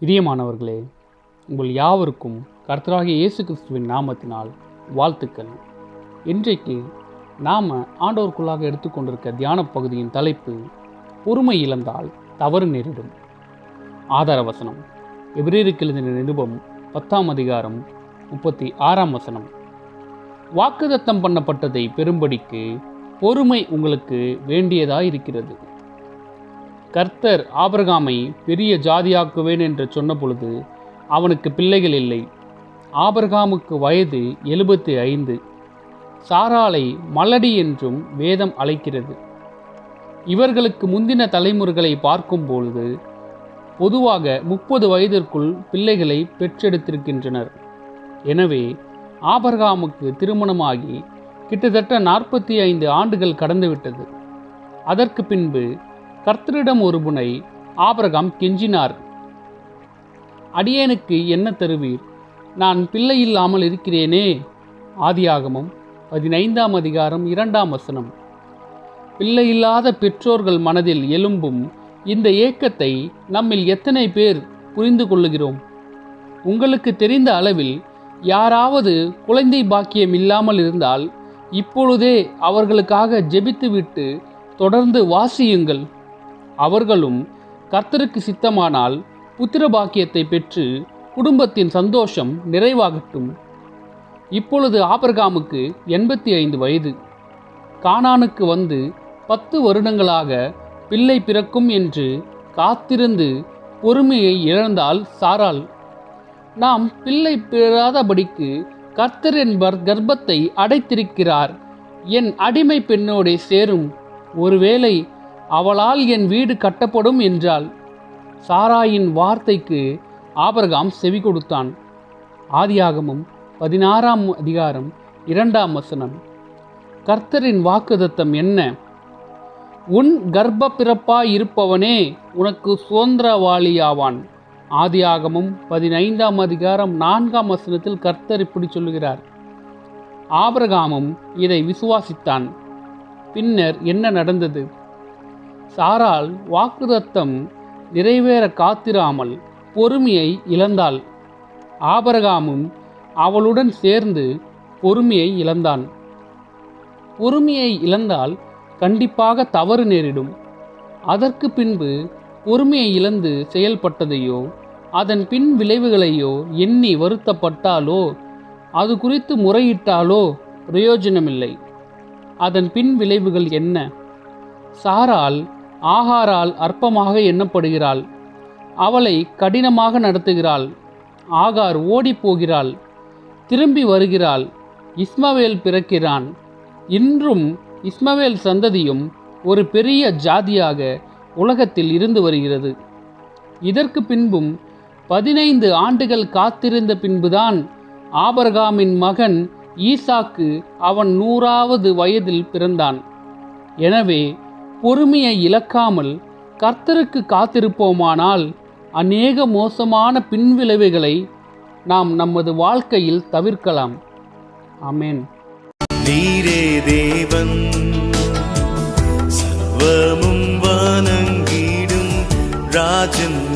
பிரியமானவர்களே உங்கள் யாவருக்கும் கர்த்தராகிய இயேசு கிறிஸ்துவின் நாமத்தினால் வாழ்த்துக்கள். இன்றைக்கு நாம் ஆண்டவருக்குள்ளாக எடுத்துக்கொண்டிருக்க தியான பகுதியின் தலைப்பு பொறுமை இழந்தால் தவறு நேரிடும். ஆதார வசனம் எபிரேருக்கு எழுதின நிருபம் பத்தாம் அதிகாரம் முப்பத்தி ஆறாம் வசனம். வாக்குதத்தம் பண்ணப்பட்டதை பெறும்படிக்கு பொறுமை உங்களுக்கு வேண்டியதாக இருக்கிறது கர்த்தர் ஆபிரகாமை பெரிய ஜாதியாக்குவேன் என்று சொன்னபொழுது அவனுக்கு பிள்ளைகள் இல்லை. ஆபரகாமுக்கு வயது எழுபத்தி ஐந்து சாராளை மலடி என்றும் வேதம் அழைக்கிறது. இவர்களுக்கு முந்தின தலைமுறைகளை பார்க்கும் பொழுது பொதுவாக முப்பது வயதிற்குள் பிள்ளைகளை பெற்றெடுத்திருக்கின்றனர். எனவே ஆபர்காமுக்கு திருமணமாகி கிட்டத்தட்ட நாற்பத்தி ஐந்து ஆண்டுகள் கடந்துவிட்டது. அதற்கு பின்பு கர்த்தரிடம் ஒரு புனை ஆபரகாம் கெஞ்சினார். அடியேனுக்கு என்ன தருவீர்? நான் பிள்ளை இல்லாமல் இருக்கிறேனே. ஆதியாகமம் பதினைந்தாம் அதிகாரம் இரண்டாம் வசனம். பிள்ளை இல்லாத பெற்றோர்கள் மனதில் எழும்பும் இந்த ஏக்கத்தை நம்மில் எத்தனை பேர் புரிந்து கொள்ளுகிறோம்? உங்களுக்கு தெரிந்த அளவில் யாராவது குழந்தை பாக்கியம் இல்லாமல் இருந்தால் இப்பொழுதே அவர்களுக்காக ஜெபித்துவிட்டு தொடர்ந்து வாசியுங்கள். அவர்களும் கர்த்தருக்கு சித்தமானால் புத்திர பாக்கியத்தை பெற்று குடும்பத்தின் சந்தோஷம் நிறைவாகட்டும். இப்பொழுது ஆபர்காமுக்கு எண்பத்தி ஐந்து வயது. கானானுக்கு வந்து பத்து வருடங்களாக பிள்ளை பிறக்கும் என்று காத்திருந்து பொறுமையை இழந்தால் சாரால் நாம் பிள்ளை பிறாதபடிக்கு கர்த்தர் என்பர் கர்ப்பத்தை அடைத்திருக்கிறார். என் அடிமை பெண்ணோடே சேரும். ஒருவேளை அவளால் என் வீடு கட்டப்படும் என்றாள். சாராயின் வார்த்தைக்கு ஆபரகாம் செவி கொடுத்தான். ஆதியாகமும் பதினாறாம் அதிகாரம் இரண்டாம் வசனம். கர்த்தரின் வாக்குதத்தம் என்ன? உன் கர்ப்ப பிறப்பாய் இருப்பவனே உனக்கு சுதந்திரவாளியாவான். ஆதியாகமும் பதினைந்தாம் அதிகாரம் நான்காம் வசனத்தில் கர்த்தர் இப்படி சொல்லுகிறார். ஆபரகாமும் இதை விசுவாசித்தான். பின்னர் என்ன நடந்தது? சாரால் வாக்குதத்தம் நிறைவேற காத்திராமல் பொறுமையை இழந்தாள். ஆபரகாமும் அவளுடன் சேர்ந்து பொறுமையை இழந்தான். பொறுமையை இழந்தால் கண்டிப்பாக தவறு நேரிடும். அதற்கு பின்பு பொறுமையை இழந்து செயல்பட்டதையோ அதன் பின் விளைவுகளையோ எண்ணி வருத்தப்பட்டாலோ அது குறித்து முறையிட்டாலோ பிரயோஜனமில்லை. அதன் பின் விளைவுகள் என்ன? சாரால் ஆகாரால் அற்பமாக எண்ணப்படுகிறாள். அவளை கடினமாக நடத்துகிறாள். ஆகார் ஓடிப் போகிறாள் திரும்பி வருகிறாள். இஸ்மவேல் பிறக்கிறான். இன்றும் இஸ்மவேல் சந்ததியும் ஒரு பெரிய ஜாதியாக உலகத்தில் இருந்து வருகிறது. இதற்கு பின்பும் பதினைந்து ஆண்டுகள் காத்திருந்த பின்புதான் ஆபர்காமின் மகன் ஈசாக்கு அவன் நூறாவது வயதில் பிறந்தான். எனவே பொறுமையை இழக்காமல் கர்த்தருக்கு காத்திருப்போமானால் அநேக மோசமான பின்விளைவுகளை நாம் நமது வாழ்க்கையில் தவிர்க்கலாம். ஆமென். நீரே தேவன் சர்வமும் ராஜன்